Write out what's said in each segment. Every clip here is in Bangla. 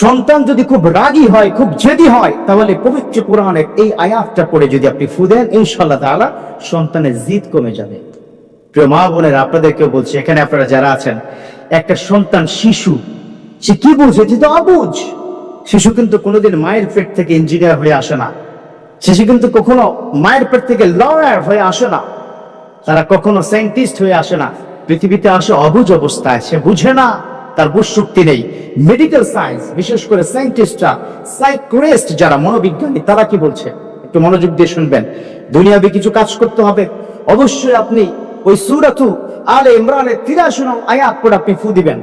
সন্তান যদি খুব রাগী হয়, খুব জেদি হয়, তাহলে পবিত্র কোরআনের এই আয়াতটা পড়ে যদি আপনি ফু দেন ইনশাল্লাহ তাআলা সন্তানের জিদ কমে যাবে। প্রিয় মা বোনের, আপনাদেরকেও বলছি, এখানে আপনারা যারা আছেন, একটা সন্তান শিশু, সে কি বুঝে? যে তো অবুঝ। শিশু কিন্তু কোনোদিন মায়ের পেট থেকে ইঞ্জিনিয়ার হয়ে আসে না। শিশু কিন্তু কখনো মায়ের পেট থেকে লয়ার হয়ে আসে না। তারা কখনো সায়েন্টিস্ট হয়ে আসে না। পৃথিবীতে আসে অবুজ অবস্থায়, সে বুঝে না। তার বুঝ নেই। মেডিকেল সায়েন্স বিশেষ করে সায়েন্টিস্টরা সাইক্রেস্ট যারা, মনোবিজ্ঞানী, তারা কি বলছে? একটু মনোযোগ দিয়ে শুনবেন। দুনিয়াবে কিছু কাজ করতে হবে। অবশ্যই আপনি ওই সুরাতু আলে ইমরানের তিরাশি নং আয়াত পড়ে আপনি ফু দিবেন।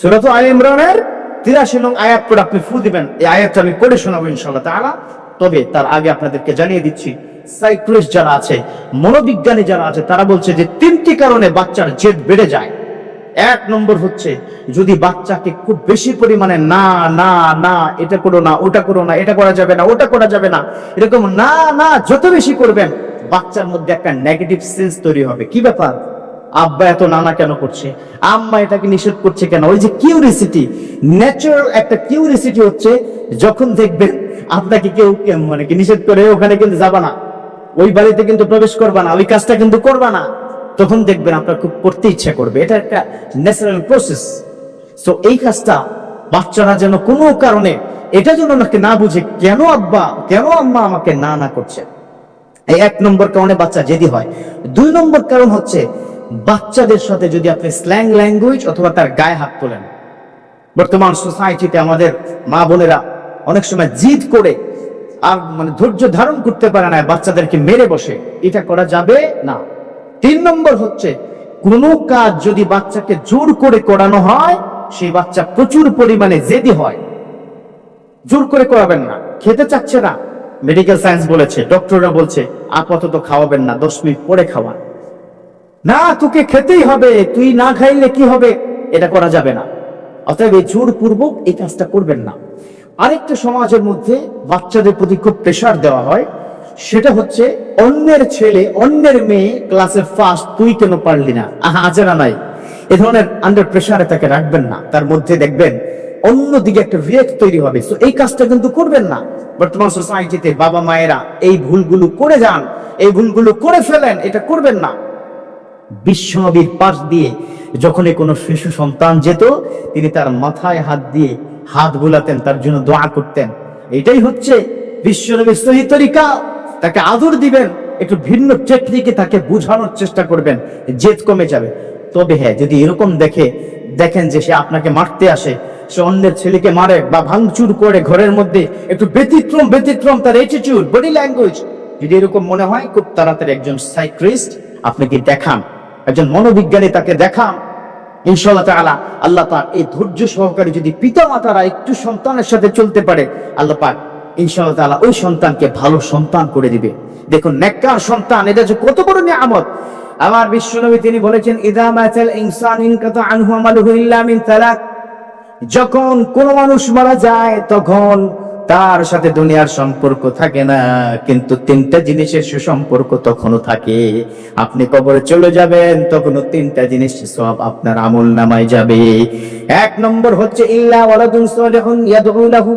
সুরাতু আলে ইমরানের তিরাশি নং আয়াত পড়ে আপনি ফু দিবেন। এই আয়াতটা আমি পড়ে শোনাবো ইনশাল্লাহ তাআলা। তবে তার আগে আপনাদেরকে জানিয়ে দিচ্ছি সাইক্রিস্ট যারা আছে, মনোবিজ্ঞানী যারা আছে, তারা বলছে যে তিনটি কারণে বাচ্চার জেদ বেড়ে যায়। এক নম্বর হচ্ছে, যদি বাচ্চাকে খুব বেশি পরিমাণে না না না, এটা করো না, ওটা করো না, এটা করা যাবে না, ওটা করা যাবে না, এরকম না না, যত বেশি করবেন, বাচ্চার মধ্যে একটা নেগেটিভ সেন্স তৈরি হবে। কি ব্যাপার? আব্বা এত নানা কেন করছে? আম্মা এটাকে নিষেধ করছে কেন? ওই যে কিউরিসিটি ন্যাচারাল একটা কিউরিসিটি হচ্ছে, যখন দেখবেন আপনাকে কেউ মানে কি নিষেধ করে, ওখানে কিন্তু যাবা না, ওই বাড়িতে কিন্তু প্রবেশ করবা না, ওই কাজটা কিন্তু করবা না। তখন দেখবেন আপনার খুব করতে ইচ্ছা করবে। এটা একটা ন্যাচারাল প্রসেস তো এই কাজটা বাচ্চারা যেন কোনো কারণে এটা যেন নাকি না বুঝে, কেন আব্বা, কেন আম্মা আমাকে না না করছে? এই এক নম্বর কারণে বাচ্চা জেদি হয়। দুই নম্বর কারণ হচ্ছে বাচ্চাদের সাথে যদি আপনি স্ল্যাং ল্যাঙ্গুয়েজ অথবা তার গায়ে হাত তোলেন। বর্তমান সোসাইটিতে আমাদের মা বোনেরা অনেক সময় জিদ করে আর মানে ধৈর্য ধারণ করতে পারে না, বাচ্চাদেরকে মেরে বসে। এটা করা যাবে না। তিন নম্বর হচ্ছে, কোনো কাজ যদি বাচ্চাকে জোর করে করানো হয়, সেই বাচ্চা প্রচুর পরিমাণে জেদি হয়। জোর করে করাবেন না, খেতে চাচ্ছে না। মেডিকেল সায়েন্স বলেছে ডক্টররা বলছে, আপাতত খাওয়াবেন না, দশ মিনিট পরে খাওয়া না, তোকে খেতেই হবে, তুই না খাইলে কি হবে? এটা করা যাবে না। অতএব এই জোর জোরপূর্বক এই কাজটা করবেন না। আরেকটা সমাজের মধ্যে বাচ্চাদের প্রতি খুব প্রেশার দেওয়া হয়। সেটা হচ্ছে অন্যের ছেলে, অন্যের মেয়ে ক্লাসে ফার্স্ট তুই কেন পারলি না? আহা আজেরা নাই? এ ধরনের আন্ডার প্রেশারে তাকে রাখবেন না। তার মধ্যে দেখবেন অন্যদিকে একটা রিয়েক্ট তৈরি হবে। তো এই কাজটা কিন্তু করবেন না। বর্তমান সোসাইটিতে বাবা মায়েরা এই ভুলগুলো করে যান, এই ভুলগুলো করে ফেলেন, এটা করবেন না। বিশ্বনবীর পাশ দিয়ে যখনই কোনো শিশু সন্তান যেত, তিনি তার মাথায় হাত দিয়ে হাত বুলাতেন, তার জন্য দোয়া করতেন। এটাই হচ্ছে বিশ্বনবীর সহি তরিকা। তাকে আদর দিবেন, একটু ভিন্ন টেকনিকে তাকে বোঝানোর চেষ্টা করবেন, জেদ কমে যাবে। তবে হ্যাঁ যদি এরকম দেখে, দেখেন যে সে আপনাকে মারতে আসে, সে অন্যের ছেলেকে মারে বা ভাঙচুর করে ঘরের মধ্যে একটু ব্যতিক্রম ব্যতিক্রম তার এটিটিউড বডি ল্যাঙ্গুয়েজ যদি এরকম মনে হয়, খুব তাড়াতাড়ি একজন সাইক্রিস্ট আপনাকে দেখান, একজন মনোবিজ্ঞানী তাকে দেখান। ইনশাল্লাহ আল্লাহ পাক এই ধৈর্য সহকারে যদি পিতা মাতারা একটু সন্তানের সাথে চলতে পারে, আল্লাহ পাক ইনশাল্লাহ তাআলা ওই সন্তানকে ভালো সন্তান করে দিবে। দেখুন, নেককার সন্তান, এটা যে কত বড় নিয়ামত। আমার বিশ্বনবী তিনি বলেছেন, ইদা মাতাল ইনসান ইনকাতা আনহু আমালুহু ইল্লা মিন তালাক যখন কোন মানুষ মারা যায়, তখন তার সাথে দুনিয়ার সম্পর্ক থাকে না, কিন্তু তিনটা জিনিসের সুসম্পর্ক তখনও থাকে। আপনি কবরে চলে যাবেন, তখনও তিনটা জিনিস সব আপনার আমল নামায় যাবে। এক নম্বর হচ্ছে, ইল্লা ওয়ালাদুন সালিহুন ইয়াদউ লাহু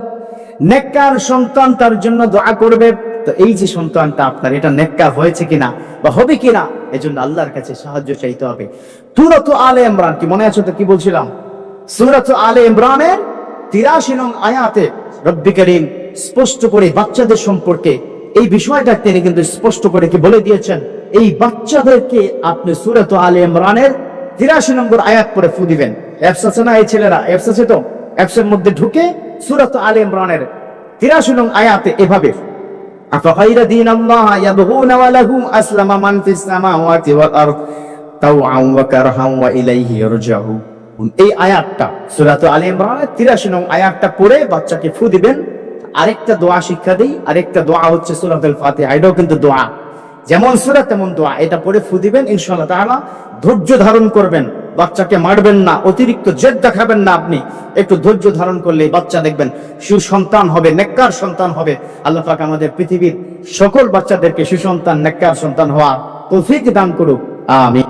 নেককার সন্তান তার জন্য দোয়া করবে। তো এই যে সন্তানটা আপনার, এটা নেককার হয়েছে কিনা বা হবে কিনা, এজন্য আল্লাহর কাছে সাহায্য চাইতে হবে। তুরত আলে ইমরান, কি মনে আছে তো কি বলছিলাম? সুরত আলে ইমরানের তিরাশি নং আয়াতে রব্বি করিম স্পষ্ট করে বাচ্চাদের সম্পর্কে এই বিষয়টা তিনি কিন্তু স্পষ্ট করে কি বলে দিয়েছেন। এই বাচ্চাদেরকে আপনি সুরত আলে ইমরানের তিরাশি নম্বর আয়াত পরে ফু দিবেন। অ্যাপস না এই ছেলেরা? অ্যাপস তো? অ্যাপসের মধ্যে ঢুকে সুরাত আল ইমরানের তিরাশি নং আয়াতে এভাবে আফাকাইরা দিন আল্লাহ ইয়াবগুনা ওয়া আসলামা মান ফিস সামাওয়াতি ওয়াল আরদ তাওআন ওয়া কারহান ওয়া ইলাইহি ইয়ারজাউন এই আয়াতটা আল ইমরানের তিরাশি নং আয়াতটা পড়ে বাচ্চাকে ফু দিবেন। আরেকটা দোয়া শিক্ষা দেই, আরেকটা দোয়া হচ্ছে সুরাতুল ফাতিহা, এটাও কিন্তু দোয়া। যেমন সুরা, তেমন দোয়া। এটা পড়ে ফু দিবেন ইনশাল্লাহ তাহলে ধৈর্য ধারণ করবেন। বাচ্চাকে মারবেন না, অতিরিক্ত জেদ দেখাবেন না আপনি। একটু ধৈর্য ধারণ করলে বাচ্চা দেখবেন সুসন্তান হবে, নেককার সন্তান হবে। আল্লাহ পাক আমাদের পৃথিবীর সকল বাচ্চাদেরকে সুসন্তান, নেককার সন্তান হওয়া তৌফিক দান করুক। আমিন।